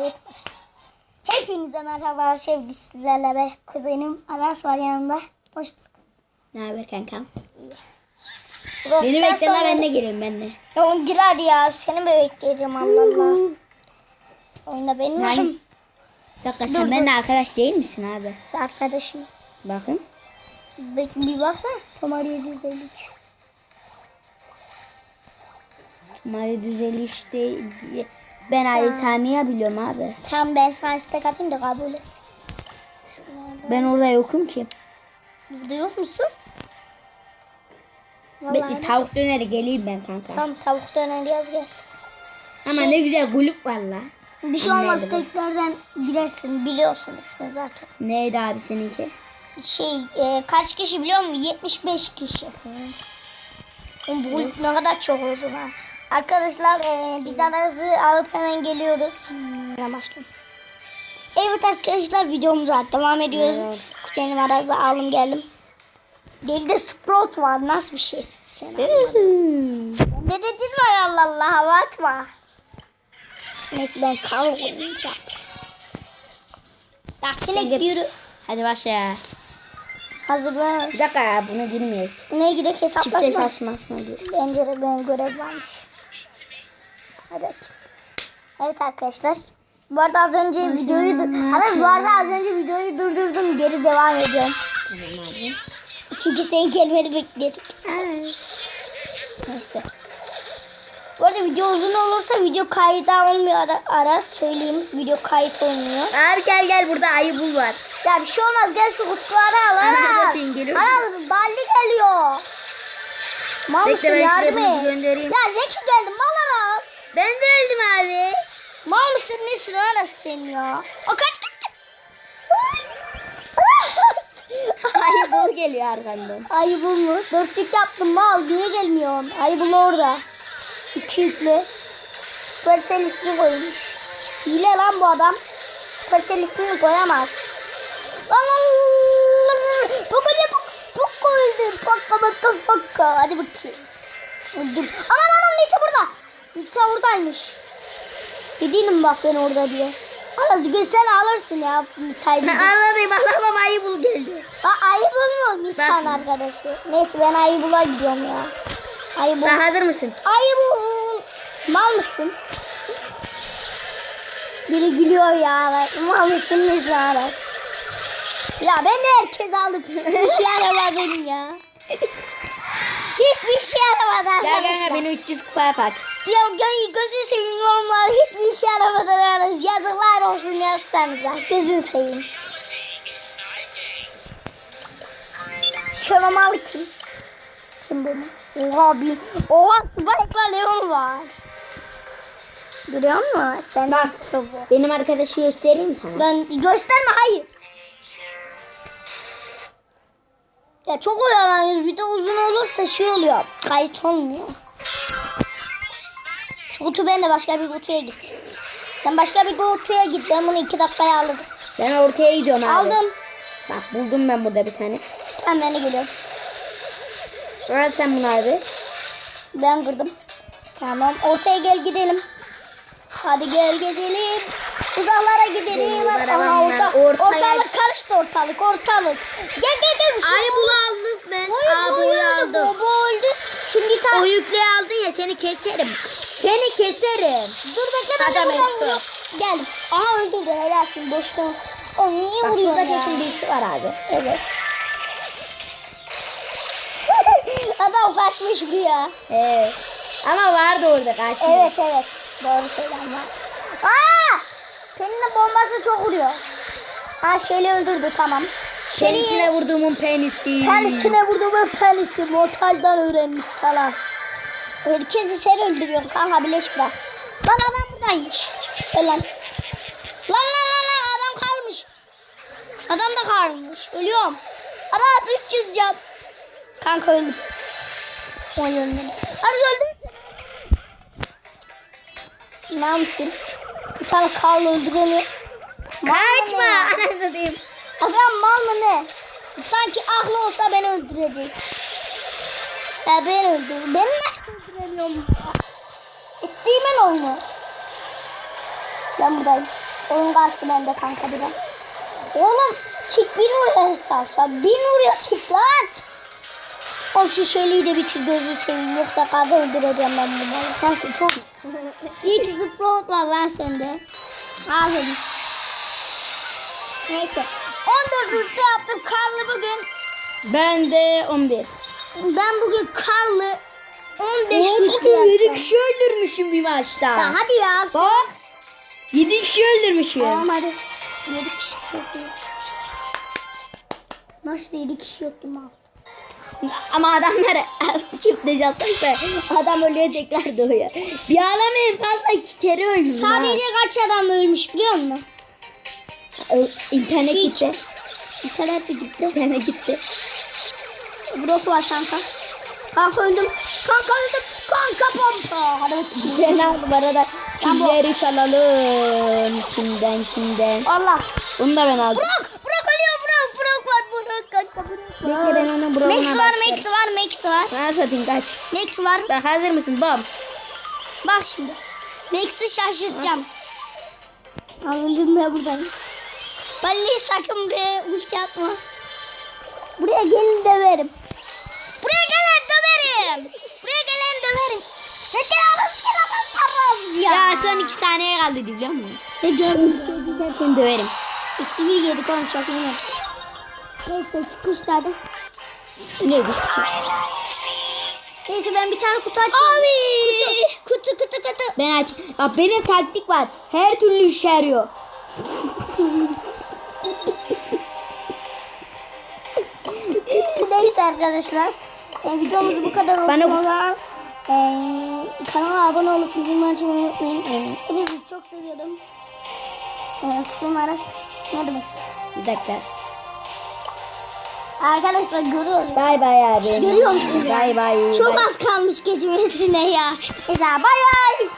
Başladı. Hepinize merhaba sevgili sizlerle ve kuzenim Aras var yanımda. Hoş bulduk. Ne haber kankam? Beni bekle ben de gireyim ben de. Ya oğlum gir hadi ya. Seni bekleyeceğim Allah Allah. Oyunda benim Hangi- varım. Bir dakika sen benimle arkadaş değil misin abi? Arkadaşım. Bakın. Bek bir baksana. Tomar 753. Mari düzeli işte diye. Ben Ali Sami'ye biliyorum abi. Tamam ben sana istek atayım da kabul et. Ben orada yokum ki. Burada yok musun? Bekle Vallahi. tavuk döneri geleyim ben kanka. Tamam tavuk döner yaz gel. Ama Şey- ne güzel kulüp var la. Bir şey olmaz teklerden girersin biliyorsun ismi zaten. Neydi abi seninki? Şey e, kaç kişi biliyor musun? 75 kişi. Oğlum Bu ne kadar çok oldu ha. Arkadaşlar e, biz arası alıp hemen geliyoruz. Ben başlayayım. Evet arkadaşlar videomuza devam ediyoruz. Evet. Kuzenim arası aldım geldim. Deli Sprout var. Nasıl bir şeysin sen? Dedeciğim var Allah Allah hava atma. Neyse ben kavga oynayacağım. Ya sinek yürü. Hadi başla. Hazır ben. Bir dakika ya buna girmeyek. Neye Çifte hesaplaşma. saçmasına gir. Bence de benim görev varmış. Evet. Evet arkadaşlar. Bu arada az önce videoyu evet, bu arada az önce videoyu durdurdum. Geri devam ediyorum. Çünkü senin gelmeni bekledik. Neyse. Bu arada video uzun olursa video kaydı olmuyor ara, ara söyleyeyim. Video kayıt olmuyor. Abi gel gel burada ayı bul var. Ya bir şey olmaz gel şu kutuları al. Geliyor. Aras balli geliyor. Mal mısın yardım et. Ya Zeki geldi mal Aras. Ben de öldüm abi. Mal mısın nesin Aras sen ya? O kaç kaç kaç. Ayı bul geliyor arkandan. Ayı bulma. Dörtlük yaptım mal. Niye gelmiyorsun? Ayı bul orada. İki yüklü. Süpersel ismi koymuş. Hile lan bu adam. Süpersel ismini koyamaz. Lan lan. Bu koca bu. Bu koydu. Pakka pakka pakka. Hadi bakayım. Dur. Aman aman Nita burada. Nita buradaymış. Dediğim bak ben orada diye. Aras sen alırsın ya Nita'yı. Anladım anlamam ayı bul geldi. Aa, ayı bulmuyor bir Ben- tane arkadaşı. Neyse ben ayı bula gidiyorum ya. Ayı bul. Sen hazır mısın? Ayı bul. Mal mısın? Biri gülüyor ya. Mal mısın ne şu ara? Ya ben de herkes alıp hiçbir şey yaramadım ya. Hiçbir şey yaramadı Gel arkadaşlar. gel gel beni 300 kupa yapak. Ya gö gözü seveyim onlar hiçbir şey yaramadan aranız. Yazıklar olsun yazsanıza. Gözün seveyim. Şöyle kim? Kim benim? Oha bir. Oha Spike'la Leon var. Görüyor musun? Sen Bak. bu. Benim arkadaşı göstereyim sana. Ben gösterme hayır. Ya çok oyalanıyoruz. Bir de uzun olursa şey oluyor. Kayıt olmuyor. Şu kutu ben de başka bir kutuya git. Sen başka bir kutuya git. Ben bunu iki dakikaya aldım. Ben ortaya gidiyorum abi. Aldım. Bak buldum ben burada bir tane. Tamam ben de geliyorum. Sonra sen bunu abi. Ben kırdım. Tamam ortaya gel gidelim. Hadi gel gidelim. Uzaklara gidelim. Aha, orta, ortaya- Ortalık karıştı ortalık ortalık. Gel gel gel. Oldu. bulu aldık ben. Hayır, Aa bu bunu aldım. Bu, bu öldü. Şimdi O ta... yüklüğü aldın ya seni keserim. Seni keserim. Dur bekle ben de buradan vuruyorum. Geldim. Aha öldürdü helalsin boştan. O niye Bak şurada ya? kesin birisi var abi. Evet. Adam kaçmış buraya. Evet. Ama vardı orada kaçmış. Evet evet. Doğru var. Aa! Senin de bombası çok vuruyor. Ha Şeli öldürdü tamam. Penisine vurduğumun penisi. Kendisine vurdu ve penisi mortalden öğrenmiş falan. Herkesi sen öldürüyorsun kanka bileş bırak. Lan adam buradaymış. Ölen. Lan lan lan lan adam kalmış. Adam da kalmış. Ölüyorum. Adam 300 can. Kanka öldüm. O yönden. Hadi öldüm. Ne mısın? Tane Karl öldüremiyor. Kaçma. Anasını diyeyim. Adam mal mı ne? Sanki aklı olsa beni öldürecek. Ya ben öldür. Beni nasıl öldüremiyorum? Ettiğimin oyunu. Ben buradayım. Oyun kastı bende kanka biraz. Oğlum çık bin oraya salsa. Bin oraya çık lan. O şişeliği de bitir gözü seveyim. Yoksa kadın öldüreceğim ben bunu. Kanka çok. İyi ki zıplık var sende. Aferin. Neyse. 14 rütbe yaptım karlı bugün. Ben de 11. Ben bugün karlı 15 Oğlum rütbe 7 yaptım. kişi öldürmüşüm bir maçta. Ya hadi ya. Bak. 7 kişi öldürmüşüm. Tamam hadi. 7 kişi çok iyi. Nasıl 7 kişi yok mal? Ama adamlar çiftle yaptık ve adam ölüyor tekrar doğuyor. Bir adam en fazla iki kere öldü. Sadece kaç adam ölmüş biliyor musun? internet Hiç. gitti. İnternet mi gitti? İnternet gitti. Brok var kanka. Kanka öldüm. Kanka öldüm. Kanka pompa. Hadi. Ben aldım arada. Kimleri çalalım. Kimden kimden. Allah. Bunu da ben aldım. Brok. Brok ölüyor Brok. Brok var. Brok kanka Brok Bekle ben onun brokuna Max var. Max var Max var. Ben satayım kaç. Max var. Ben hazır mısın? Bam. Bak şimdi. Max'i şaşırtacağım. Anladın mı buradayım. Vallahi sakın buraya ulti atma. Buraya gelin döverim. Buraya gelen döverim. Buraya gelen döverim. Gelemez gelemez ya. Ya son iki saniye kaldı biliyor musun? Ne görmüş? Sen seni döverim. Eksi bir yedik oğlum çok iyi. Neyse çıkışlarda. Ne? Neyse ben bir tane kutu açayım. Abi. Kutu kutu kutu kutu. Ben aç. Bak benim taktik var. Her türlü işe yarıyor. Neyse arkadaşlar. E, videomuz bu kadar olsun. Bana- o zaman. E, kanala abone olup bizim açmayı unutmayın. E, hepinizi çok seviyorum. E, kutum aras. Ne demek? Bir dakika. Arkadaşlar görüyoruz. Bay bay abi. Görüyor musun? Bay bay. Çok az kalmış geçmesine ya. Neyse bay bay.